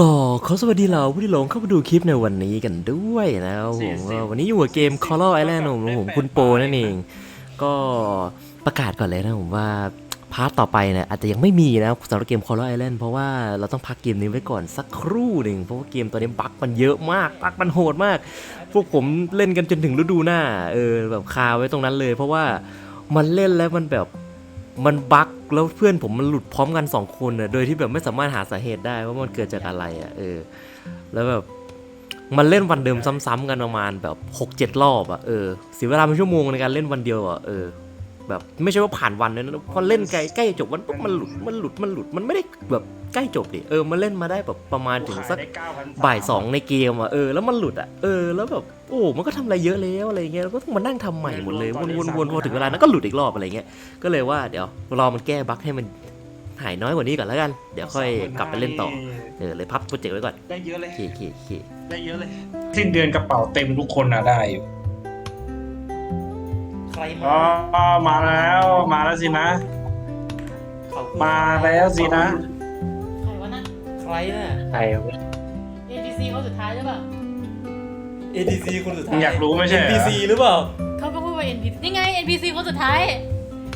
ก็ขอสวัสดีเราผู้ที่หลงเข้ามาดูคลิปในวันนี้กันด้วยนะครับผมก็วันนี้อยู่กับเกม Color Island ของผมคุณโปนั่นเอง ก็ประกาศก่อนเลยนะผมว่าพาร์ทต่อไปเนี่ยอาจจะยังไม่มีนะสำหรับเกม Color Island เพราะว่าเราต้องพักเกมนี้ไว้ก่อนสักครู่หนึ่งเพราะว่าเกมตัวนี้บั๊กมันเยอะมากบั๊กมันโหดมาก พวกผมเล่นกันจนถึงฤดูหน้าเออแบบคาไว้ตรงนั้นเลย เพราะว่ามันเล่นแล้วมันแบบ มันบั๊กแล้วเพื่อนผมมันหลุดพร้อมกันสองคนอะโดยที่แบบไม่สามารถหาสาเหตุได้ว่ามันเกิดจากอะไรอะเออ แล้วแบบมันเล่นวันเดิมซ้ำๆกันประมาณแบบหกเจ็ดรอบอะเออเสียเวลาเป็นชั่วโมงในการเล่นวันเดียวอะเออ แบบไม่ใช่ว่าผ่านวันเลยนะพอเล่นใกล้ใกล้จบวันปุ๊บมันหลุดมันหลุดมันหลุดมันไม่ได้แบบใกล้จบดิเออมันเล่นมาได้แบบประมาณถึงสักบ่ายสองในเกมอะเออแล้วมันหลุดอะเออแล้วแบบโอ้มันก็ทำอะไรเยอะแล้วอะไรเงี้ยแล้วก็ต้องมานั่งทำใหม่หมดเลยวนวนวนพอถึงเวลานั้นก็หลุดอีกรอบอะไรเงี้ยก็เลยว่าเดี๋ยวรอมันแก้บั๊กให้มันหายน้อยกว่านี้ก่อนแล้วกัน เดี๋ยวค่อยกลับไปเล่นต่อ เออเลยพับโปรเจกต์ไว้ก่อน ได้เยอะเลยโอเคโอเคโอเคได้เยอะเลย สิ้นเดือนกระเป๋าเต็มทุกคนนะได้อยู่ ใครอ๋อมาแล้วมาแล้วสินะมาแล้วสินะใครวะนั่นใครน่ะ ใคร ADC เขาสุดท้ายหรือเปล่า ADC คนสุดท้ายอยากรู้ไม่ใช่เหรอ NPC หรือเปล่า เขาก็พูดว่า NPC นี่ไง NPC คนสุดท้าย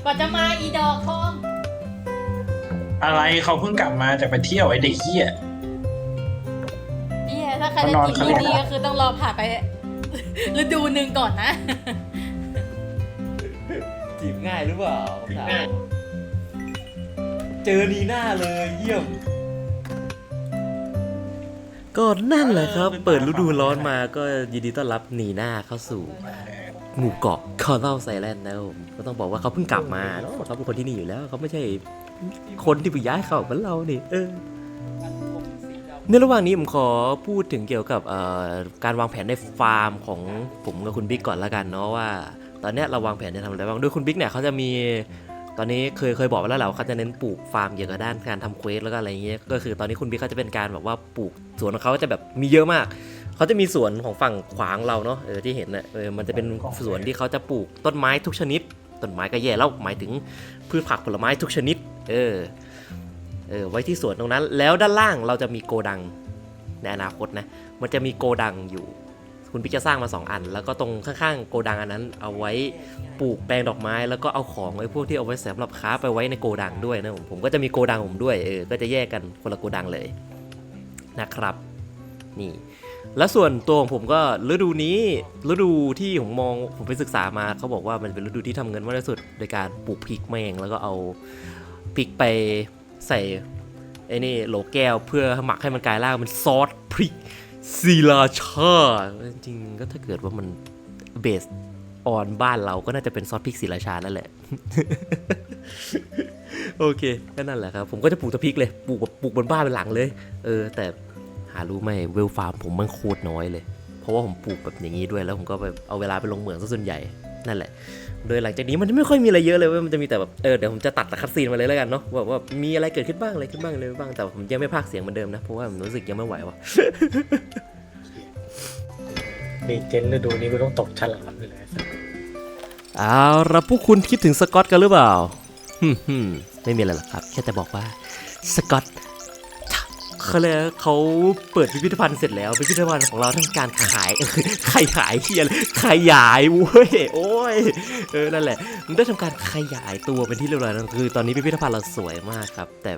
กว่าจะมาอีดอกทองอะไรเขาเพิ่งกลับมาจากไปเที่ยวไอเด็กเหี้ยเฮียถ้าใครจะเขานอนจีบเขาอีเล่นดีก็คือต้องรอผ่านไปฤดูหนึ่งก่อนนะ จีบง่ายหรือเปล่าถามเจอนีหน้าเลยเยี่ยม ก็นั่นแหละครับ เปิดฤดูร้อนมาก็ยินดีต้อนรับนีหน้าเข้าสู่ หมู่เกาะคอร์เนลไซแลนด์นะครับผมก็ต้องบอกว่าเขาเพิ่งกลับมาเนาะเขาเป็นคนที่นี่อยู่แล้วเขาไม่ใช่คนที่ไปย้ายเขาเหมือนเรานี่เออ ในระหว่างนี้ผมขอพูดถึงเกี่ยวกับเอ่อการวางแผนในฟาร์มของผมกับคุณบิ๊กก่อนละกันเนาะว่า ตอนนี้เราวางแผนจะทำอะไรบ้างโดยคุณบิ๊กเนี่ยเขาจะมีตอนนี้เคยเคยบอกไปแล้วแหละว่าเขาจะเน้นปลูกฟาร์มเกี่ยวกับด้านการทำเควสแล้วก็อะไรเงี้ยก็คือตอนนี้คุณบิ๊กเขาจะเป็นการแบบว่าปลูกสวนของเขาจะแบบมีเยอะมากเขาจะมีสวนของฝั่งขวางเราเนาะเออที่เห็นเน่ะเออมันจะเป็นสวนที่เขาจะปลูกต้นไม้ทุกชนิดต้นไม้ก็แย่แล้วหมายถึงพืชผักผลไม้ทุกชนิด เออเออไว้ที่สวนตรงนั้น แล้วด้านล่างเราจะมีโกดังในอนาคตนะมันจะมีโกดังอยู่ คุณพิกจะสร้างมา 2 อัน แล้วก็ตรงข้างๆโกดังอันนั้น เอาไว้ปลูกแปลงดอกไม้ แล้วก็เอาของไว้พวกที่เอาไว้สำหรับค้าไปไว้ในโกดังด้วยนะผมผมก็จะมีโกดังผมด้วยเออก็จะแยกกันคนละโกดังเลยนะครับนี่แล้วส่วนตัวของผมก็ฤดูนี้ฤดูที่ผมมองผมไปศึกษามาเขาบอกว่ามันเป็นฤดูที่ทำเงินมากที่สุดโดยการปลูกพริกแมงแล้วก็เอาพริกไปใส่ไอ้นี่โหลแก้วเพื่อหมักให้มันกลายร่างเป็นซอสพริก ศิลาชาจริงๆก็ถ้าเกิดว่ามันเบสออนบ้านเราก็น่าจะเป็นซอสพริกศิลาชานั่นแหละ โอเคก็นั่นแหละครับ ผมก็จะปลูกตะพริกเลยปลูกแบบปลูกบนบ้านเป็นหลังเลย เออ แต่หารู้ไหมเวลฟาร์มผมมันโคตรน้อยเลย เพราะว่าผมปลูกแบบอย่างนี้ด้วยแล้วผมก็แบบเอาเวลาไปลงเหมืองซะส่วนใหญ่นั่นแหละ โดยหลังจากนี้มันไม่ค่อยมีอะไรเยอะเลยเว้ยมันจะมีแต่แบบเออเดี๋ยวผมจะตัดแต่คัดซีนมาเลยแล้วกันเนาะว่าว่ามีอะไรเกิดขึ้นบ้างอะไรขึ้นบ้างอะไรบ้างแต่ผมยังไม่พากย์เสียงเหมือนเดิมนะเพราะว่าผมรู้สึกยังไม่ไหวว่ะดีเจนฤดูนี้กูต้องตกฉลามเลยเอาละพวกคุณคิดถึงสกอตกันหรือเปล่าฮึมๆไม่มีอะไรหรอกครับ แค่จะบอกว่า สกอต เขาเลยกเขาเปิดพิพิธภัณฑ์เสร็จแล้วพิพิธภัณฑ์ของเราทำการขายขยายเฮียเลยขยายเว้ยโอ้ยเออนั่นแหละมันได้ทำการขยายตัวเป็นที่เรียบร้อยแล้วคือ ตอนนี้พิพิธภัณฑ์เราสวยมากครับ แต่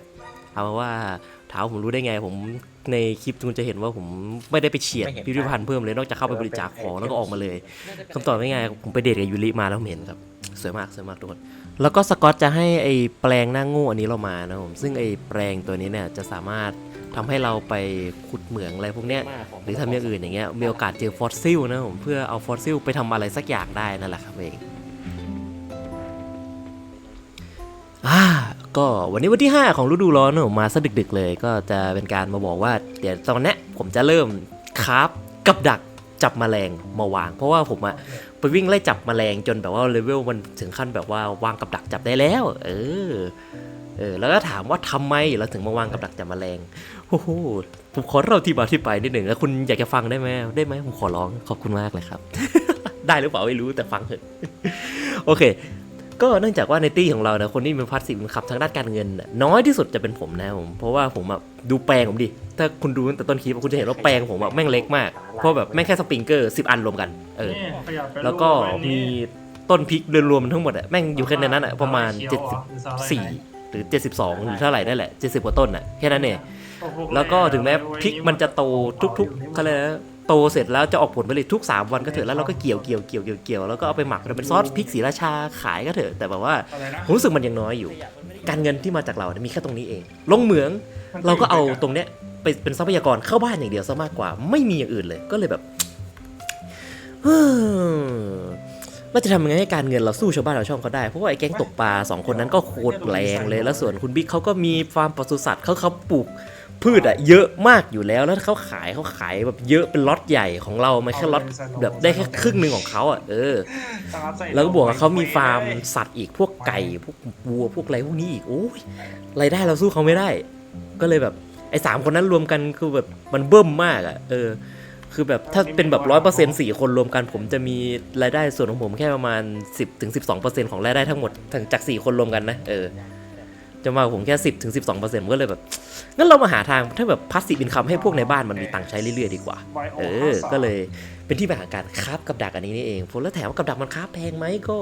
เอาเป็นว่าเท้าผมรู้ได้ไงผมในคลิปคุณจะเห็นว่าผมไม่ได้ไปเฉียดพิพิธภัณฑ์เพิ่มเลยนอกจากเข้าไปบริจาคของแล้วก็ออกมาเลยคำตอบไม่ง่ายผมไปเดทกับยูริมาแล้วผมเห็นครับสวยมากสวยมากทุกคนแล้วก็สกอตจะให้ไอ้แปลงหน้าโง่อันนี้เรามานะผมซึ่งไอ้แปลงตัวนี้เนี่ยจะสามารถ ทำให้เราไปขุดเหมืองอะไรพวกเนี้ยหรือทำอย่างอื่นอย่างเงี้ยมีโอกาสเจอฟอสซิลนะผมเพื่อเอาฟอสซิลไปทำอะไรสักอย่างได้นั่นแหละครับเองอ่าก็วันนี้วันที่ 5 ของฤดูร้อนนะผมมาซะดึกๆเลย ก็จะเป็นการมาบอกว่า เดี๋ยวตอนเนี้ยผมจะเริ่มคราฟกับดักจับแมลงมาวาง เพราะว่าผมอะไปวิ่งไล่จับแมลงจนแบบว่าเลเวลมันถึงขั้นแบบว่าวางกับดักจับได้แล้ว เออเออแล้วก็ถามว่าทำไมเราถึงมาวางกับดักจับแมลง โอ้โหผมขอเราที่มาที่ไปนิดหนึ่งแล้วคุณอยากจะฟังได้ไหมได้ไหมผมขอร้องขอบคุณมากเลยครับ ได้หรือเปล่าไม่รู้แต่ฟังเถอะโอเค ก็เนื่องจากว่าในตี้ของเราเนี่ยคนที่มีพาสซีฟขับทางด้านการเงินน่ะน้อยที่สุดจะเป็นผมนะผมเพราะว่าผมแบบดูแปลงผมดิถ้าคุณดูตั้งแต่ต้นคลิปอะคุณจะเห็นว่าแปลงผมแบบแม่งเล็กมากเพราะแบบแม่งแค่สปริงเกอร์สิบอันรวมกันเออนี่ขยับไปแล้วก็รูปไว้มีนี่ต้นพริกรวมๆทั้งหมดอะแม่งอยู่แค่ในนั้นอะประมาณเขียวเหรอหรือสาหร่ายไหน74 หรือ 72 หรือเท่าไหร่นั่นแหละ 70 กว่าต้นอะแค่นั้นเองโอ้โห แล้วก็ถึงแม้พริกมันจะโตทุกๆเขาเลยนะโตเสร็จแล้วจะออกผลผลิตทุก 3 วันก็เถอะแล้วเราก็เกี่ยวเกี่ยวเกี่ยวเกี่ยวเกี่ยวแล้วก็เอาไปหมักเป็นซอสพริกสีราชาขายก็เถอะแต่แบบว่าผมรู้สึกมันยังน้อยอยู่ การเงินที่มาจากเราเนี่ยมีแค่ตรงนี้เอง ลงเหมืองเราก็เอาตรงเนี้ยไปเป็นทรัพยากรเข้าบ้านอย่างเดียวซะมากกว่า ไม่มีอย่างอื่นเลยก็เลยแบบเฮ้อเราจะทำยังไงให้การเงินเราสู้ชาวบ้านชาวช่องเขาได้ เพราะว่าไอ้แก๊งตกปลาสองคนนั้นก็โคตรแรงเลย แล้วส่วนคุณบิ๊กเขาก็มีฟาร์มปศุสัตว์เขาเขาปลูก พืชอะเยอะมากอยู่แล้วแล้วเขาขายเขาขายแบบเยอะเป็นล็อตใหญ่ของเรามันแค่ล็อตแบบได้แค่ครึ่งหนึ่งของเขาอะเออ แล้วก็บวกกับเขามีฟาร์มสัตว์อีกพวกไก่พวกวัวพวกอะไรพวกนี้อีกโอ้ยรายได้เราสู้เขาไม่ได้ ก็เลยแบบไอ้สามคนนั้นรวมกันคือแบบมันเบิ่มมากอะ่ะเออ คือแบบถ้าเป็นแบบร้อยเปอร์เซ็นต์สี่คนรวมกันผมจะมีรายได้ส่วนของผมแค่ประมาณ10ถึง12เปอร์เซ็นต์ของรายได้ทั้งหมดจากสี่คนรวมกันนะเออ จะมาผมแค่10ถึง12เปอร์เซ็นต์ก็เลยแบบงั้นเรามาหาทางถ้าแบบพาสซีฟอินคัมให้พวกในบ้านมันมีตังค์ใช้เรื่อยๆดีกว่า เออ ก็เลยเป็นที่มาของการคราฟกับดักอันนี้นี่เองผมแล้วถามว่ากับดักมันคราฟแพงไหมก็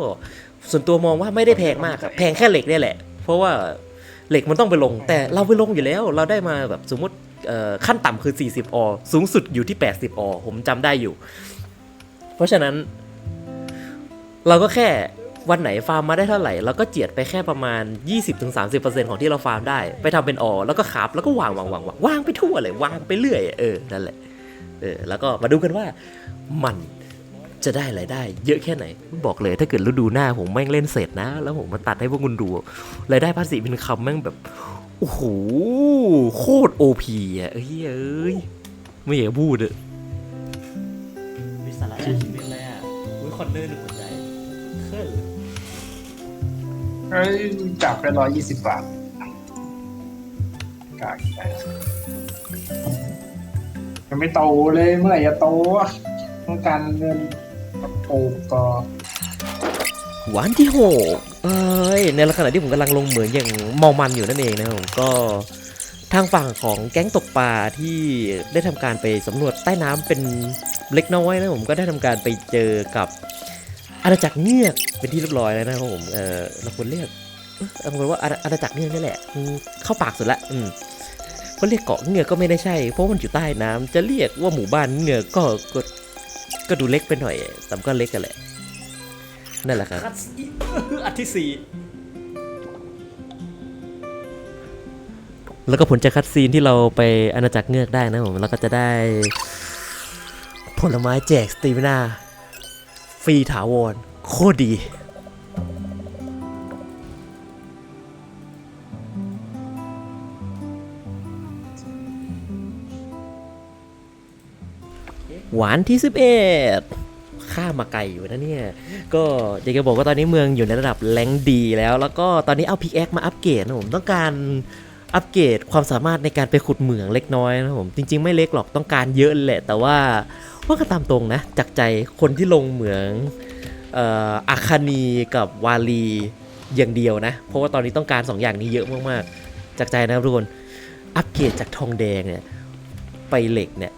ส่วนตัวมองว่าไม่ได้แพงมากครับแพงแค่เหล็กเนี่ยแหละ เพราะว่าเหล็กมันต้องไปลง แต่เราไปลงอยู่แล้ว เราได้มาแบบสมมติเอ่อขั้นต่ำคือ 40 อ สูงสุดอยู่ที่ 80 อ ผมจำได้อยู่ เพราะฉะนั้น เราก็แค่ วันไหนฟาร์มมาได้เท่าไหร่เราก็เจียดไปแค่ประมาณ 20-30%ของที่เราฟาร์มได้ ไปทำเป็นอแล้วก็ขับแล้วก็วางวางวางวางวางไปทั่วเลยวางไปเรื่อยเออนั่นแหละเออแล้วก็มาดูกันว่ามันจะได้รายได้เยอะแค่ไหน บอกเลยถ้าเกิดฤดูหน้าผมแม่งเล่นเสร็จนะ แล้วผมมาตัดให้พวกคุณดูรายได้ภาษีเป็นคำแม่งแบบ โอ้โห โคตรโอพีอะเอ้ยเอ้ย ไม่อยากพูดอะมีสาระชีวิตเลยอะอุ้ยคอนเนอร์หนึ่งหัวใจเคลื่อน เอ้ยจับไปร้อยยี่สิบบาทกากยังไม่โตเลยเมื่อไหร่จะโตวะต้องการเงินปลูกต่อวันที่หกเอ้ยในขณะที่ผมกำลังลงเหมือนอย่างเมามันอยู่นั่นเองนะผมก็ทางฝั่งของแก๊งตกปลาที่ได้ทำการไปสำรวจใต้น้ำเป็นเล็กน้อยนะผมก็ได้ทำการไปเจอกับอาณาจักรเงือก เป็นที่เรียบร้อยแล้วนะครับผมเออเราควรเรียกเอ้ยเอาเป็นว่าอาณาอาณาจักรเงือกนี่แหละอืมเข้าปากสุดละอืมเพราะเรียกเกาะเงือกก็ไม่ได้ใช่ เพราะมันอยู่ใต้น้ำจะเรียกว่าหมู่บ้านเงือกก็ก็ก็ดูเล็กไปหน่อยแต่มันก็เล็กกันแหละนั่นแหละครับอันที่สี่แล้วก็ผลจากคัดซีนที่เราไปอาณาจักรเงือกได้นะผมแล้วก็จะได้ ผลไม้แจกสตรีมนาฟรีถาวร โคตรดี หวานที่ 11 ข้ามมาไกลอยู่นะเนี่ย ก็อยากจะบอกว่าตอนนี้เมืองอยู่ในระดับแรงดีแล้ว แล้วก็ตอนนี้เอาพิกแอคมาอัปเกรดนะผมต้องการอัปเกรดความสามารถในการไปขุดเหมืองเล็กน้อยนะผมจริง ๆ ไม่เล็กหรอกต้องการเยอะแหละ แต่ว่าว่าก็ตามตรงนะจากใจคนที่ลงเหมือง อาคานีกับวาลีอย่างเดียวนะ เพราะว่าตอนนี้ต้องการ 2ออย่างนี้เยอะมากๆ จากใจนะครับทุกคน อัปเกรดจากทองแดงเนี่ยไปเหล็กเนี่ย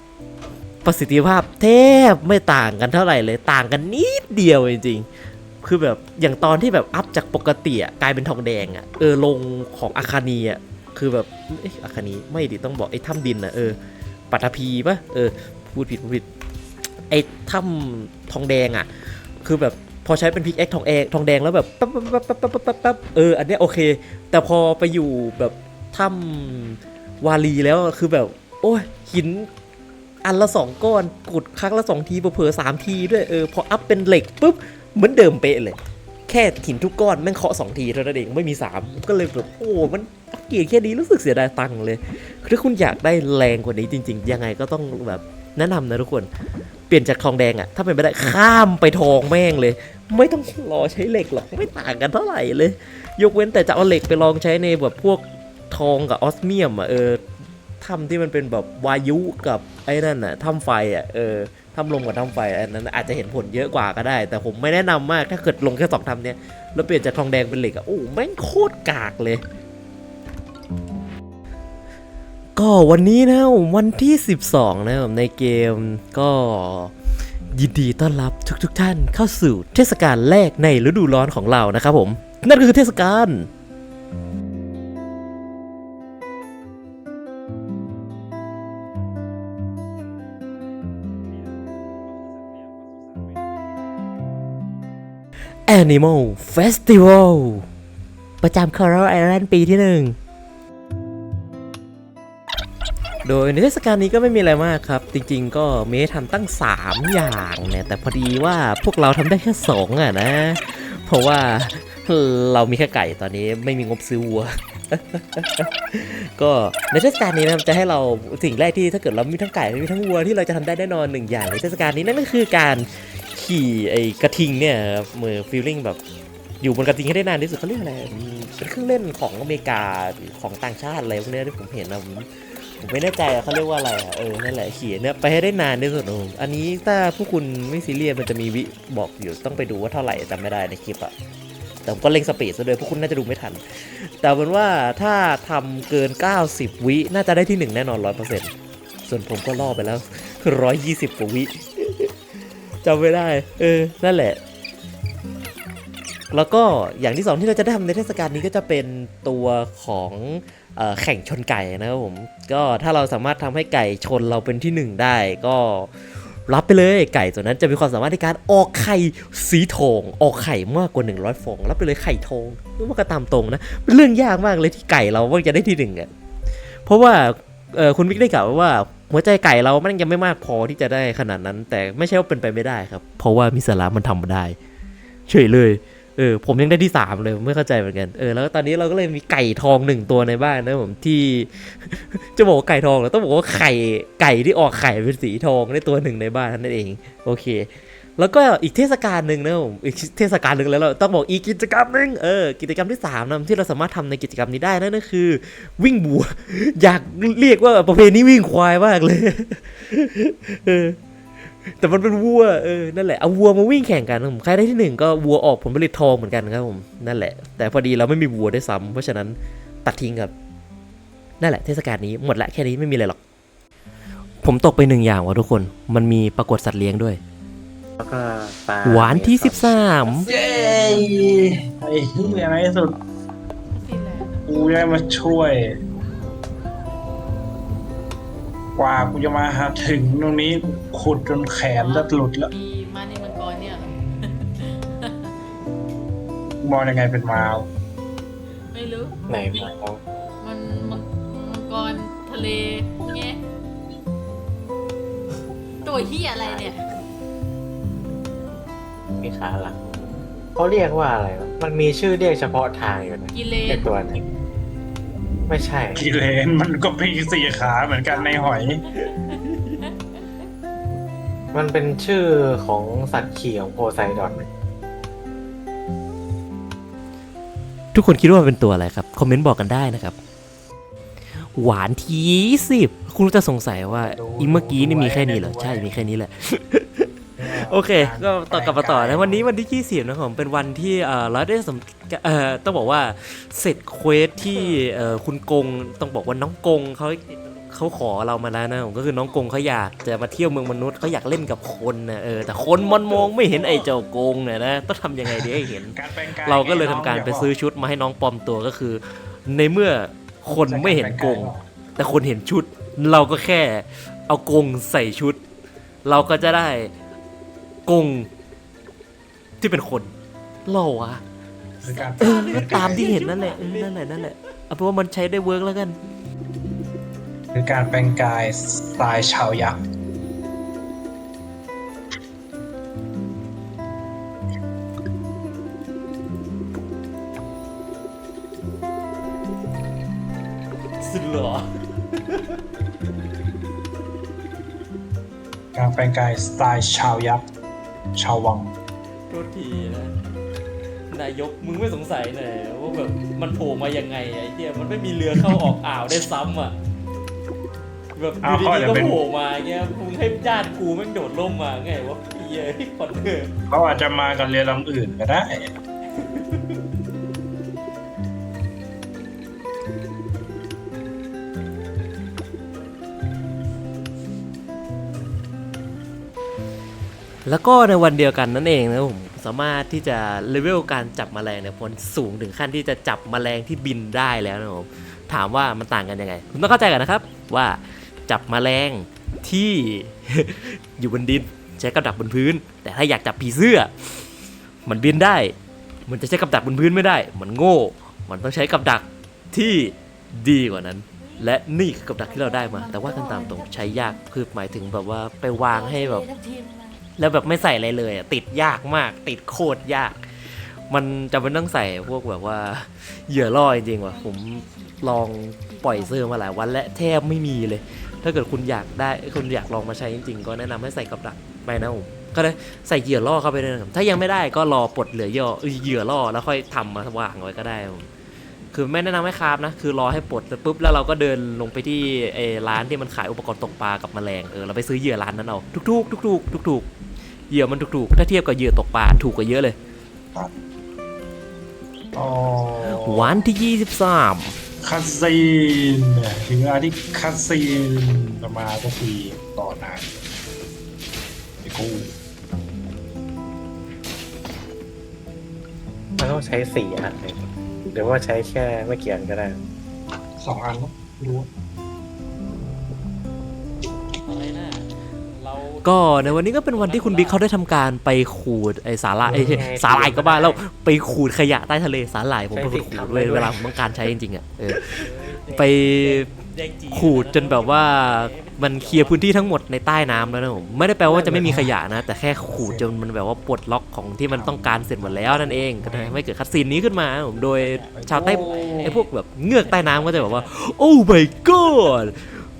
ประสิทธิภาพแทบไม่ต่างกันเท่าไหร่เลย ต่างกันนิดเดียวจริงๆ คือแบบอย่างตอนที่แบบอัพจากปกติอะกลายเป็นทองแดงอะเออลงของอาคานีอะคือแบบเอ้อาคานีไม่ดิต้องบอกไอ้ถ้ำดินอะเออปัตภีปะเออพูดผิดพูดผิดไอ้ถ้ำทองแดงอะ คือแบบพอใช้เป็นพิกแอคทองแดงทองแดงแล้วแบบปั๊บปั๊บปั๊บปั๊บปั๊บปั๊บปั๊บเอออันเนี้ยโอเค แต่พอไปอยู่แบบถ้ำวาลีแล้วคือแบบ โอ้ยหินอันละสองก้อนกดครั้งละสองทีเผลอสามทีด้วยเออพออัพเป็นเหล็กปุ๊บเหมือนเดิมเป๊ะเลย แค่หินทุกก้อนแม่งเคาะสองทีเท่านั้นเองไม่มีสามก็เลยแบบโอ้มันอัปเกรดแค่นี้รู้สึกเสียดายตังค์เลยถ้าคุณอยากได้แรงกว่านี้จริง ๆ ยังไงก็ต้องแบบแนะนำนะทุกคน เปลี่ยนจากทองแดงอะถ้าเป็นไปได้ข้ามไปทองแม่งเลย ไม่ต้องรอใช้เหล็กหรอกไม่ต่างกันเท่าไหร่เลย ยกเว้นแต่จะเอาเหล็กไปลองใช้ในแบบพวกทองกับออสเมียมอะเออถ้ำที่มันเป็นแบบวายุกับไอ้นั่นน่ะถ้ำไฟอะเออทำลมกับทำไฟอันนั้นอาจจะเห็นผลเยอะกว่าก็ได้ แต่ผมไม่แนะนำมากถ้าเกิดลงแค่สองทำเนี่ยแล้วเปลี่ยนจากทองแดงเป็นเหล็กอะโอ้แม่งโคตรกากเลย ก็วันนี้นะวันที่ 12 นะครับในเกมก็ยินดีต้อนรับทุกๆทท่านเข้าสู่เทศกาลแรกในฤดูร้อนของเรานะครับผม นั่นก็คือเทศกาล Animal Festival ประจำ Coral Island ปีที่หนึ่ง โดยในเทศกาลนี้ก็ไม่มีอะไรมากครับ จริงๆ ก็เมีให้ทำตั้ง 3 อย่างเนี่ยแต่พอดีว่าพวกเราทำได้แค่2อะนะ เพราะว่าเรามีแค่ไก่ตอนนี้ไม่มีงบซื้อวัว ก็ในเทศกาลนี้นะครับจะให้เราสิ่งแรกที่ถ้าเกิดเรามีทั้งไก่มีทั้งวัวที่เราจะทำได้แน่นอนหนึ่งอย่างในเทศกาลนี้นั่นก็คือการขี่ไอ้กระทิงเนี่ยครับมือฟีลลิ่งแบบอยู่บนกระทิงให้ได้นานที่สุดเขาเรียกอะไรเป็นเครื่องเล่นของอเมริกาของต่างชาติอะไรพวกนี้ที่ผมเห็นนะ ผมไม่แน่ใจอะเขาเรียกว่าอะไรอะเออนั่นแหละเขียนเนี่ยไปให้ได้นานที่สุดนะผมอันนี้ถ้าพวกคุณไม่ซีเรียสมันจะมีวิบอกอยู่ต้องไปดูว่าเท่าไหร่จำไม่ได้ในคลิปอะแต่ผมก็เล็งสปีดซะด้วยพวกคุณน่าจะดูไม่ทัน แต่เป็นว่าถ้าทำเกิน 90 วิน่าจะได้ที่หนึ่งแน่นอน 100%ส่วนผมก็ล่อไปแล้ว 120กว่าวิจำไม่ได้ เออ นั่นแหละ แล้วก็อย่างที่สองที่เราจะได้ทำในเทศกาลนี้ก็จะเป็นตัวของอแข่งชนไก่นะครับผมก็ถ้าเราสามารถทำให้ไก่ชนเราเป็นที่หนึ่งได้ก็รับไปเลยไก่ตัวนั้นจะมีความสามารถในการออกไข่สีทองออกไข่มากกว่า 100ฟองรับไปเลยไข่ทองนี่มันก็ตามตรงนะเป็นเรื่องยากมากเลยที่ไก่เราว่าจะได้ที่หนึ่งอะเพราะว่าคุณวิกได้กล่าวไว้ว่าหัวใจไก่เรามันยังไม่มากพอที่จะได้ขนาดนั้น แต่ไม่ใช่ว่าเป็นไปไม่ได้ครับ เพราะว่ามิสลามันทำมาได้เฉยเลย เออผมยังได้ที่สามเลยไม่เข้าใจเหมือนกันเออแล้วตอนนี้เราก็เลยมีไก่ทองหนึ่งตัวในบ้านนะผมที่จะบอกว่าไก่ทองแล้วต้องบอกว่าไข่ไก่ที่ออกไข่เป็นสีทองในตัวหนึ่งในบ้านนั่นเอง โอเค แล้วก็อีกเทศกาลหนึ่งนะผมอีกเทศกาลหนึ่งแล้วเราต้องบอกอีกกิจกรรมหนึ่งเออกิจกรรมที่สามนะที่เราสามารถทำในกิจกรรมนี้ได้นั่นก็คือ วิ่งบัว อยากเรียกว่าประเพณีวิ่งควายมากเลยเออ แต่มันเป็นวัวเออนั่นแหละเอาวัวมาวิ่งแข่งกันครับผมใครได้ที่หนึ่งก็วัวออกผลผลิตทองเหมือนกันครับผมนั่นแหละ แต่พอดีเราไม่มีวัวได้วยซ้ำเพราะฉะนั้นตัดทิ้งครับนั่นแหละเทศกาลนี้หมดละแค่นี้ไม่มีอะไรหรอก ผมตกไปหนึ่งอย่างว่ะทุกคนมันมีปรากฏสัตว์เลี้ยงด้วย แล้วก็ปลาหวานที่13เย้ไอ้เหี้ยในที่สุด สิ้นแล้ว กูได้มาช่วย กว่ากูจะมาหาถึงตรงนี้ขุดจนแขนจะหลุดแล้วมีมาในมังกรเนี่ยเหรอมองยังไงเป็นมาวไม่รู้ ไหนมามันมังมังกรทะเลไงตัวเฮียอะไรเนี่ย มีขาหลังเขาเรียกว่าอะไรวะมันมีชื่อเรียกเฉพาะทางอยู่นะกิเลเรียนกตัวไหน ไม่ใช่ กิเลนมันก็มีสี่ขาเหมือนกันในหอย มันเป็นชื่อของสัตว์ขี่ของโพไซดอนทุกคนคิดว่ามันเป็นตัวอะไรครับ คอมเมนต์บอกกันได้นะครับ หวานทีสิบ คุณจะสงสัยว่าอีเมื่อกี้นี่มีแค่นี้เหรอ ใช่ มีแค่นี้แหละ โอเค ก็ต่อกลับมาต่อนะวันนี้วันที่ 20นะครับผมเป็นวันที่เอ่อเราได้สำเอ่อต้องบอกว่าเสร็จเควสที่เอ่อคุณกงต้องบอกว่าน้องกงเขาเขาขอเรามาแล้วนะผมก็คือน้องกงเขาอยากจะมาเที่ยวเมืองมนุษย์เขาอยากเล่นกับคนนะเออแต่คนมันมองไม่เห็นไอ้เจ้ากงเนี่ยนะต้องทำยังไงดีให้เห็นการแปลงกายเราก็เลยทำการไปซื้อชุดมาให้น้องปลอมตัวก็คือ ในเมื่อคนไม่เห็นกง แต่คนเห็นชุด เราก็แค่เอากงใส่ชุด เราก็จะได้ กงที่เป็นคนเหรอวะคือการเออก็ตามที่เห็นนั่นแหละเออนั่นแหละนั่นแหละเอาเป็นว่ามันใช้ได้เวิร์กแล้วกัน คือการแปลงกายสไตล์ชาวยักษ์สุดหรอ การแปลงกายสไตล์ชาวยักษ์ ชาววังโทษทีนะนายกมึงไม่สงสัยหน่อยว่าแบบมันโผล่มายังไงไอ้เหี้ยมันไม่มีเรือเข้าออกอ่าวได้ซ้ำอะแบบออ้าวยู่เขาอาจดีจะๆก็เป็นโผล่มาเงี้ยมึงให้ญาติกูแม่งโดดล่มมาไงวะเหี้ยคอนเทนต์เขาอาจจะมากับเรือลำอื่นก็ได้ แล้วก็ในวันเดียวกันนั่นเองนะครับผมสามารถที่จะเลเวลการจับแมลงเนี่ยพลสูงถึงขั้นที่จะจับแมลงที่บินได้แล้วนะครับผมถามว่ามันต่างกันยังไงคุณต้องเข้าใจกันนะครับว่าจับแมลงที่อยู่บนดินใช้กับดักบนพื้น แต่ถ้าอยากจับผีเสื้อ มันบินได้ มันจะใช้กับดักบนพื้นไม่ได้ มันโง่ มันต้องใช้กับดักที่ดีกว่านั้น และนี่คือกับดักที่เราได้มา แต่ว่ากันตามตรงใช้ยากคือหมายถึงแบบว่าไปวางให้แบบ แล้วแบบไม่ใส่อะไรเลยอะติดยากมาก ติดโคตรยาก มันจะเป็นต้องใส่พวกแบบว่าเหยื่อล่อจริงๆว่ะผมลองปล่อยเสื้อมาหลายวันและแทบไม่มีเลย ถ้าเกิดคุณอยากได้คุณอยากลองมาใช้จริงๆ ก็แนะนำให้ใส่กับดักไปนะผมก็เลยใส่เหยื่อล่อเข้าไปเลยครับถ้ายังไม่ได้ก็รอปลดเหลือย่อเอ้ยเหยื่อล่อแล้วค่อยทำมาวางไว้ก็ได้ผมคือไม่แนะนำให้คาฟนะ คือรอให้ปลดเสร็จปุ๊บแล้วเราก็เดินลงไปที่เออร้านที่มันขายอุปกรณ์ตกปลากับแมลงเออเราไปซื้อเหยื่อร้านนั้นเอาทุกๆทุกๆทุกๆ เหยื่อมันถูกๆ ถ้าเทียบกับเหยื่อตกปลาถูกกว่าเยอะเลยอ๋อวันที่ 23คัสซีนถึงเวลาที่คัสซีนจะมาก็คุยต่อนานไอ้กูมันต้องใช้สี่อันเลยหรือว่าใช้แค่ไม่กี่อันก็ได้สองอันมั้งไม่รู้ ก็ในวันนี้ก็เป็นวันที่คุณบิ๊กเขาได้ทำการไปขูดไอสาหร่ายไอ้สาหร่ายก็บ้าแล้วไปขูดขยะใต้ทะเลสาหร่ายผมเป็นคนขูดเลยเวลาผมต้องการใช้จริงๆอะเออไปขูดจนแบบว่ามันเคลียร์พื้นที่ทั้งหมดในใต้น้ำแล้วนะผมไม่ได้แปลว่าจะไม่มีขยะนะ แต่แค่ขูดจนมันแบบว่าปลดล็อกของที่มันต้องการเสร็จหมดแล้วนั่นเองก็ทำให้เกิดคัดซีนนี้ขึ้นมาครับผมโดยชาวใต้ไอพวกแบบเงือกใต้น้ำก็จะแบบว่า โอ้ my god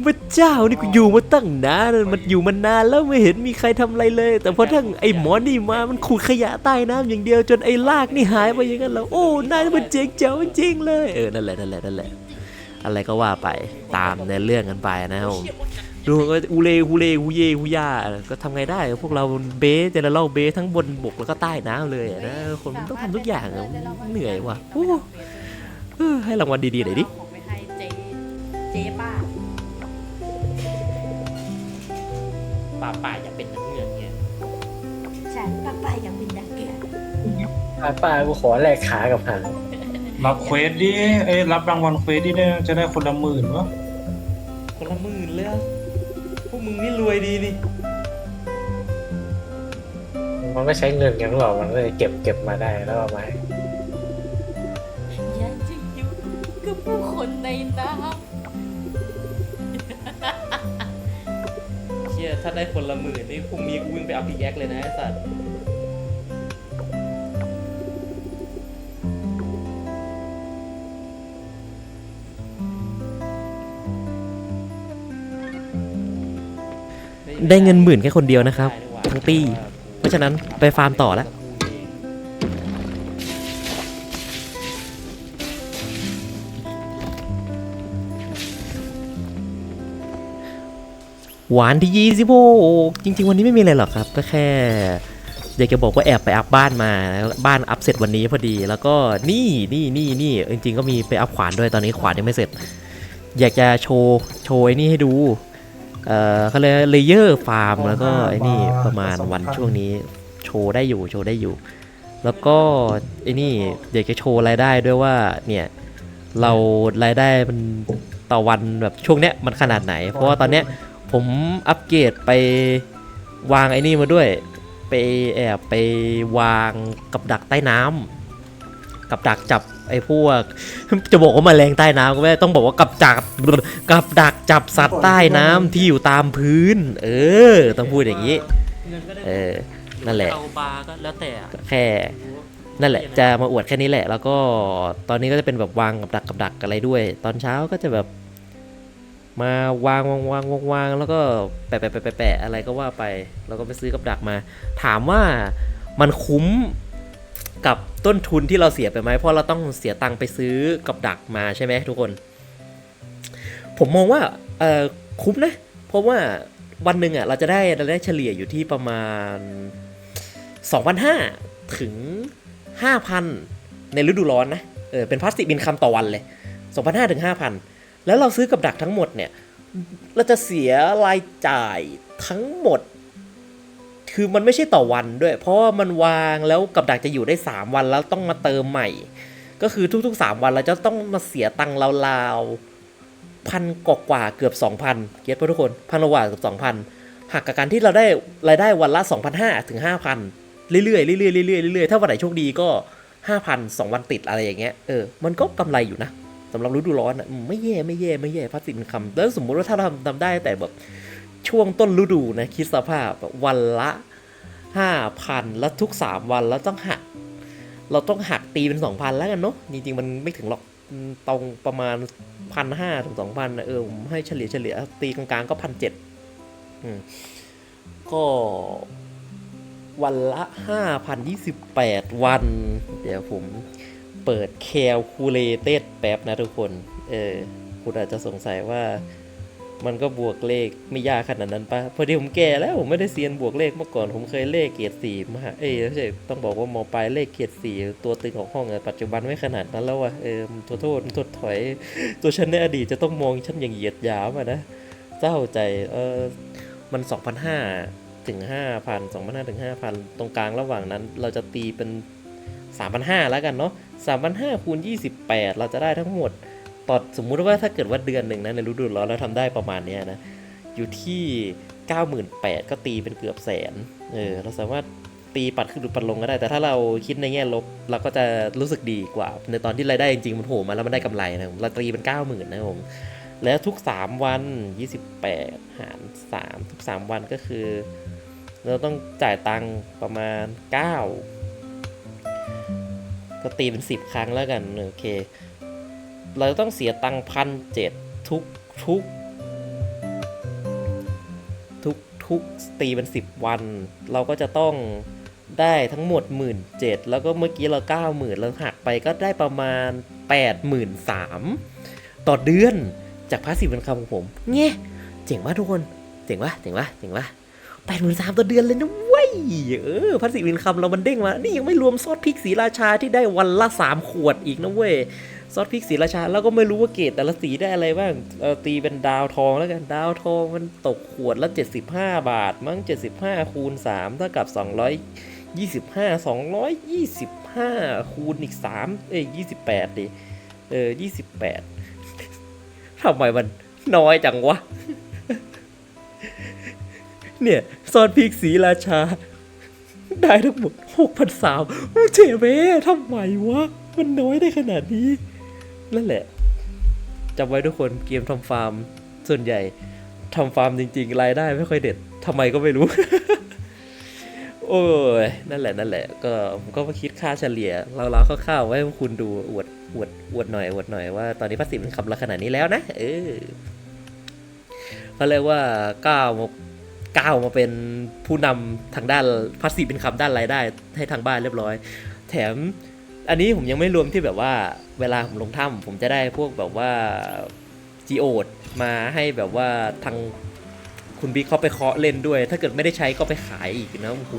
พระเจ้านี่กูอยู่มาตั้งนานมันอยู่มานานแล้วไม่เห็นมีใครทำอะไรเลย แต่พอทั้งไอ้หมอนี่มามันขูดขยะใต้น้ำอย่างเดียว จนไอ้ลากนี่หายไปอย่างนั้นแล้วโอ้นายมันเจ๋งเจ๋วจริงเลยเออนั่นแหละนั่นแหละนั่นแหละอะไรก็ว่าไปตามในเรื่องกันไปนะครับผมดูก็อูเลฮูเลฮูเยฮูยาก็ทำไงได้พวกเราเบสเจเนอเรลเบสทั้งบนบกแล้วก็ใต้น้ำเลยนะคนมันต้องทำทุกอย่างเหนื่อยว่ะให้รางวัลดีๆหน่อยดิเจ๊ป้า ป่าป่าอยากเป็นนักเงือกเนี่ยฉันป้าป้ายังเป็นนักเกียรติป้าป้ากูขอแลกขากับหางรับเควสดิเอ้ยรับรางวัลเควสดิได้จะได้คนละหมื่นวะคนละหมื่นเลยอะพวกมึงนี่รวยดีนี่มันก็ใช้เงินกันหรอกมันก็เลยเก็บเก็บมาได้แล้วเอามาให้ อยากจะอยู่กับผู้คนในน้เถ้าได้คนละหมื่นนี่พรุ่งนี้กูวิ่งไปเอาพีแอคเลยนะไอ้สัตว์ได้เงินหมื่นแค่คนเดียวนะครับ ทั้งตี้ เพราะฉะนั้นไปฟาร์มต่อแล้ว หวานที่ยี่สิบโจริง ๆ วันนี้ไม่มีอะไรหรอกครับ ก็แค่อยากจะบอกว่าแอบไปอัพบ้านมาบ้านอัพเสร็จวันนี้พอดี แล้วก็นี่นี่นี่นี่จริง ๆ ก็มีไปอัพขวานด้วยตอนนี้ขวานยังไม่เสร็จ อยากจะโชว์โชว์ไอ้นี่ให้ดูเอ่อเขาเรียกเลเยอร์ฟาร์มแล้วก็ไอ้นี่ประมาณวันช่วงนี้โชว์ได้อยู่โชว์ได้อยู่ แล้วก็ไอ้นี่อยากจะโชว์รายได้ด้วยว่าเนี่ยเรารายได้มันต่อวันแบบช่วงเนี้ยมันขนาดไหน เพราะว่าตอนเนี้ย ผมอัปเกรดไปวางไอ้นี่มาด้วย ไปแอบไปวางกับดักใต้น้ำกับดักจับไอ้พวก จะบอกว่าแมลงใต้น้ำก็ไม่ได้ต้องบอกว่ากับจับกับดักจับสัตว์ใต้น้ำที่อยู่ตามพื้น เออ ต้องพูดอย่างนี้ เออ นั่นแหละเอาบาร์ก็แล้วแต่อะแค่นั่นแหละจะมาอวดแค่นี้แหละ แล้วก็ตอนนี้ก็จะเป็นแบบวางกับดักกับดักอะไรด้วย ตอนเช้าก็จะแบบ มาวางวางวางวางวางแล้วก็แปะแปะแปะแปะแปะอะไรก็ว่าไป แล้วก็ไปซื้อกับดักมา ถามว่ามันคุ้มกับต้นทุนที่เราเสียไปไหมเพราะเราต้องเสียตังค์ไปซื้อกับดักมาใช่ไหมทุกคน ผมมองว่าเออคุ้มนะ เพราะว่าวันหนึ่งอะเราจะได้เราได้เฉลี่ยอยู่ที่ประมาณ 2,500 ถึง 5,000 ในฤดูร้อนนะเออเป็นพาสติบินคำต่อวันเลย 2,500 ถึง 5,000 แล้วเราซื้อกับดักทั้งหมดเนี่ย เราจะเสียรายจ่ายทั้งหมด คือมันไม่ใช่ต่อวันด้วย เพราะว่ามันวางแล้วกับดักจะอยู่ได้ 3 วันแล้วต้องมาเติมใหม่ ก็คือทุกๆ 3 วันเราจะต้องมาเสียตังค์ราวๆพันกว่าเกือบ 2,000เก็ตป่ะทุกคนพันกว่าเกือบ2,000หักกับการที่เราได้รายได้วันละ2,500ถึง5,000 เรื่อยๆเรื่อยๆเรื่อยๆเรื่อยๆถ้าวันไหนโชคดีก็5,000 2วันติดอะไรอย่างเงี้ยเออมันก็กำไรอยู่นะ สำหรับฤดูร้อนอะไม่แย่ไม่แย่ไม่แย่พัสสินคำแล้วสมมุติว่าถ้าเราทำทำได้แต่แบบช่วงต้นฤดูนะคิดสภาพวันละ5,000แล้วทุก3วันแล้วต้องหัก เราต้องหักตีเป็น2,000แล้วกันเนาะจริงๆมันไม่ถึงหรอกตรงประมาณพันห้าถึงสองพันเออผมให้เฉลี่ยเฉลี่ยตีกลางๆก็พันเจ็ดก็วันละห้าพันยี่สิบแปดวัน เดี๋ยวผม เปิดแคลคูลเลเต็ดแป๊บนะทุกคน เออ คุณอาจจะสงสัยว่ามันก็บวกเลขไม่ยากขนาดนั้นปะพอดีผมแก่แล้วผมไม่ได้เซียนบวกเลขเมื่อก่อนผมเคยเลขเกียรติสี่มาเอ้ยไม่ใช่ต้องบอกว่ามอปลายเลขเกียรติสี่ตัวตึงของห้องปัจจุบันไม่ขนาดนั้นแล้ววะเออตัวโทษตัวถอย ตัวฉันในอดีตจะต้องมองฉันอย่างเหยียดหยามอะนะเจ้าใจเออมันสองพันห้าถึงห้าพันสองพันห้าถึงห้าพันตรงกลางระหว่างนั้น เราจะตีเป็น สามพันห้าแล้วกันเนาะสามพันห้าคูณยี่สิบแปดเราจะได้ทั้งหมดตอนสมมุติว่าถ้าเกิดว่าเดือนหนึ่งนะในฤดูร้อนเราทำได้ประมาณเนี้ยนะ อยู่ที่ 98,000ก็ตีเป็นเกือบแสนเออเราสามารถตีปัดขึ้นหรือปัดลงก็ได้ แต่ถ้าเราคิดในแง่ลบเราก็จะรู้สึกดีกว่า ในตอนที่รายได้จริงๆมันโผล่มาแล้วมันได้กำไรนะผมเราตีเป็น90,000นะผมแล้วทุก 3 วัน 28 หาร 3 ทุก 3 วันก็คือ เราต้องจ่ายตังค์ประมาณ 9 ก็ตีเป็น 10 ครั้งแล้วกันโอเค เราต้องเสียตังค์พันเจ็ดทุกทุกทุกทุกตีเป็นสิบวัน เราก็จะต้องได้ทั้งหมดหมื่นเจ็ดแล้วก็เมื่อกี้เราเก้าหมื่นเราหักไปก็ได้ประมาณแปดหมื่นสามต่อเดือนจากพาสซีฟเป็นคำของผมเงี้ยเจ๋งปะทุกคน เจ๋งปะเจ๋งปะเจ๋งปะแปดหมื่นสามต่อเดือนเลยนะเว เออพาสซีฟเป็นคำเรามันเด้งมา นี่ยังไม่รวมซอสพริกสีราชาที่ได้วันละสามขวดอีกนะเว้ย ซอสพริกสีราชา แล้วก็ไม่รู้ว่าเกรดแต่ละสีได้อะไรบ้าง เออตีเป็นดาวทองแล้วกัน ดาวทองมันตกขวดละ 75 บาท มั้ง 75 คูณ 3 เท่ากับ 225 225 คูณอีก 3 เอ้ย28 ดิ เออ 28ทำไมมันน้อยจังวะ เนี่ยซอสพริกสีราชา ได้ทั้งหมด6,000สาวเจ๊เบ้ทำไมวะ มันน้อยได้ขนาดนี้ นั่นแหละจำไว้ทุกคนเกมทำฟาร์ม ส่วนใหญ่ทำฟาร์มจริงๆ รายได้ไม่ค่อยเด็ดทำไมก็ไม่รู้ โอ้ย นั่นแหละนั่นแหละ ก็ผมก็มาคิดค่าเฉลี่ยเราๆคร่าวๆไว้ให้คุณดูอวดอวดอวดหน่อยอวดหน่อยว่าตอนนี้พัสสิมันขับราขนาดนี้แล้วนะ เออเขาเรียกว่าเก้าวมา ก้าวมาเป็นผู้นำทางด้านพัสสิเป็นคำด้านรายได้ ให้ทางบ้านเรียบร้อย แถมอันนี้ผมยังไม่รวมที่แบบว่าเวลาผมลงถ้ำผมจะได้พวกแบบว่าจีโอดมาให้แบบว่าทางคุณบิ๊กเขาไปเคาะเล่นด้วย ถ้าเกิดไม่ได้ใช้ก็ไปขายอีกนะโอ้โห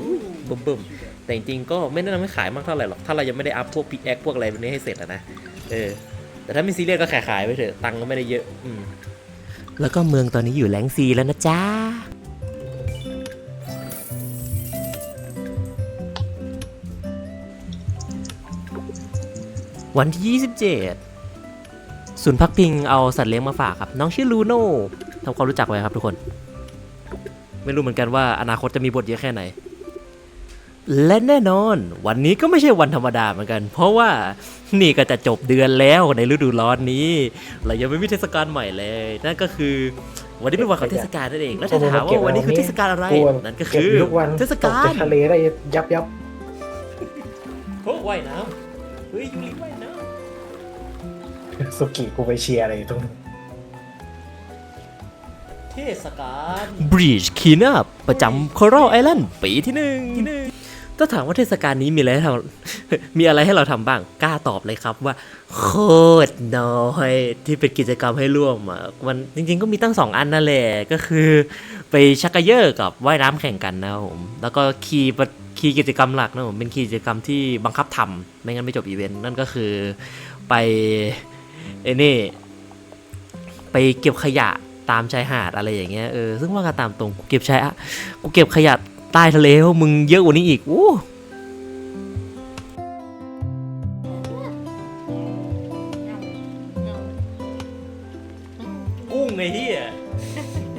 บึมบึมๆแต่จริงๆก็ไม่แนะนำให้ขายมากเท่าไหร่หรอก ถ้าเรายังไม่ได้อัพพวกพิกแอคพวกอะไรแบบนี้ให้เสร็จอะนะ เออ แต่ถ้ามีซีเรียสก็ขายขายไปเถอะ ตังค์ก็ไม่ได้เยอะ อืม แล้วก็เมืองตอนนี้อยู่แรงซีแล้วนะจ๊ะ วันที่ 27 ศูนย์พักพิงเอาสัตว์เลี้ยงมาฝากครับ น้องชื่อลูโน่ทำความรู้จักไว้ครับทุกคน ไม่รู้เหมือนกันว่าอนาคตจะมีบทเยอะแค่ไหน และแน่นอน วันนี้ก็ไม่ใช่วันธรรมดาเหมือนกัน เพราะว่านี่ก็จะจบเดือนแล้วในฤดูร้อนนี้ เรายังไม่มีเทศกาลใหม่เลย นั่นก็คือวันนี้เป็นวันของเทศกาลนั่นเอง แล้วถ้าถามว่าวันนี้คือเทศกาลอะไร นั่นก็คือเบทุกวันเทศกาตลจากทะเลได้ยับยับโอ้ว่ายน้ำเฮ้ยยูริว่ายน้ำ สุกิกูไปเชียร์อะไรตรงนู้นเทศกาล Breach Cleanup ประจำ Coral Island ปีที่หนึ่งตถ้าถามว่าเทศกาลนี้มีอะไรให้เรามีอะไรให้เราทำบ้าง กล้าตอบเลยครับว่า โคตรน้อยที่เป็นกิจกรรมให้ร่วมอะมันจริง ๆ ก็มีตั้งสองอันนั่นแหละ ก็คือไปชักกระเยอะกับว่ายน้ำแข่งกันนะครับผม แล้วก็คีย์ปะคีย์กิจกรรมหลักนะผมเป็นคีย์กิจกรรมที่บังคับทำไม่งั้นไม่จบอีเวนต์นั่นก็คือไป ไอ้นี่ ไปเก็บขยะตามชายหาดอะไรอย่างเงี้ยเออซึ่งว่ากันตามตรงกูเก็บชายอะกูเก็บขยะใต้ทะเลพวกมึงเยอะกว่านี้อีกอู้กุ้งไงที่อะ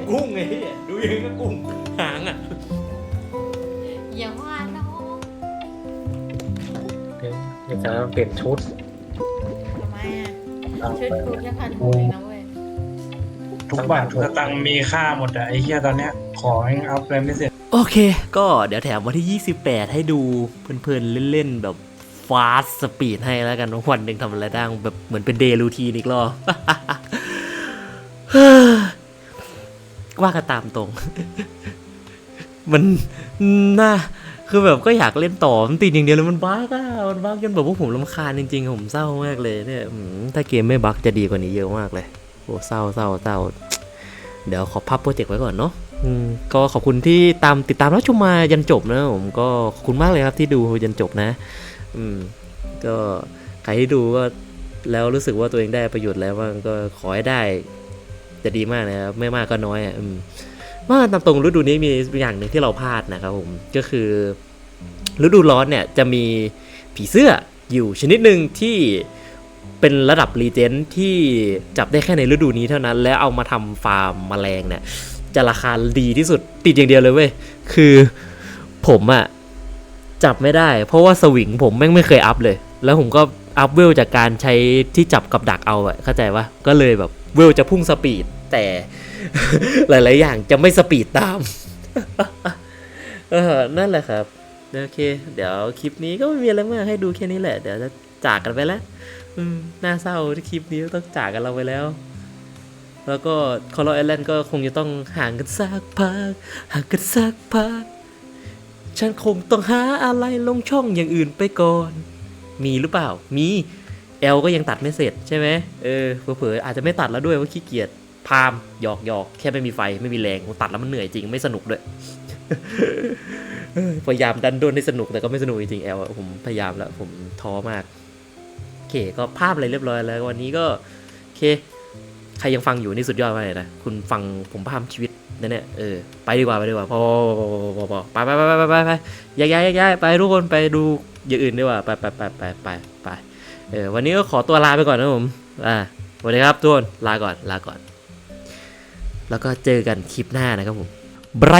กุ้งไงที่อะดูยังก็กุ้งหางอะอย่าว่าน้องเดี๋ยวจะเปลี่ยนชุด ชุดไปกูแค่พันหกเองนะเว้ยทุกบาททุกสตังค์มีค่าหมดอะไอ้เหี้ยตอนเนี้ย ขอให้อัพเลยไม่เสร็จ โอเค ก็เดี๋ยวแถมวันที่ 28 ให้ดูเพลินๆเล่นๆ แบบฟาสสปีดให้แล้วกันว่าวันหนึ่งทำอะไรได้แบบเหมือนเป็นเดย์รูทีนอีกรอบ ว่ากันตามตรง มันน่าคือแบบก็อยากเล่นต่อมันติดอย่างเดียวเลยมันบ้าก็มันบ้าจนแบบพวกผมรำคาญจริงๆผมเศร้ามากเลยเนี่ยอืมถ้าเกมไม่บักจะดีกว่านี้เยอะมากเลยโอ้เศร้าเศร้าเศร้าเดี๋ยวขอพับโปรเจกต์ไว้ก่อนเนาะอืมก็ขอบคุณที่ตามติดตามรับชมมายันจบนะผมก็ขอบคุณมากเลยครับที่ดูยันจบนะ อืม ก็ใครที่ดูก็แล้วรู้สึกว่าตัวเองได้ประโยชน์แล้วบ้างก็ขอให้ได้ จะดีมากนะครับไม่มากก็น้อยอะอืม ว่าตามตรงฤดูนี้มีอย่างหนึ่งที่เราพลาดนะครับผมก็คือฤดูร้อนเนี่ยจะมีผีเสื้ออยู่ชนิดหนึ่งที่เป็นระดับรีเจนท์ที่จับได้แค่ในฤดูนี้เท่านั้น แล้วเอามาทำฟาร์มแมลงเนี่ย จะราคาดีที่สุดติดอย่างเดียวเลยเว้ย คือผมอะจับไม่ได้ เพราะว่าสวิงผมแม่งไม่เคยอัพเลย แล้วผมก็อัพเวลจากการใช้ที่จับกับดักเอาอะเข้าใจปะก็เลยแบบเวลจะพุ่งสปีดแต่ หลาย ๆ อย่างจะไม่สปีดตาม เออ นั่นแหละครับ โอเค เดี๋ยวคลิปนี้ก็ไม่มีอะไรมากให้ดูแค่นี้แหละ เดี๋ยวจะจากกันไปแล้ว อืม น่าเศร้าที่คลิปนี้ต้องจากกันเราไปแล้ว แล้วก็คอร์ไอแลนด์ก็คงจะต้องห่างกันสักพัก ห่างกันสักพัก ฉันคงต้องหาอะไรลงช่องอย่างอื่นไปก่อน มีหรือเปล่า มีแอลก็ยังตัดไม่เสร็จใช่ไหมเออ เผลอๆอาจจะไม่ตัดแล้วด้วยว่าขี้เกียจ พามหยอกหยอกแค่ไม่มีไฟไม่มีแรงตัดแล้วมันเหนื่อยจริงไม่สนุกด้วยพยายามดันโดนให้สนุกแต่ก็ไม่สนุกจริงแอลผมพยายามแล้วผมท้อมากโอเคก็ภาพอะไรเรียบร้อยแล้ววันนี้ก็โอเค ใครยังฟังอยู่นี่สุดยอดมากเลยนะคุณฟังผมภาพชีวิตนะเนี่ยเออไปดีกว่าไปดีกว่าพอพอพอพอไปไปไปไปไปไปย้ายย้ายย้ายไปทุกคนไปดูอย่างอื่นดีกว่าไปไปไปไปไปไปเออวันนี้ก็ขอตัวลาไปก่อนนะผมอ่าสวัสดีครับทุกคนลาก่อนลาก่อน แล้วก็เจอกันคลิปหน้านะครับผมบร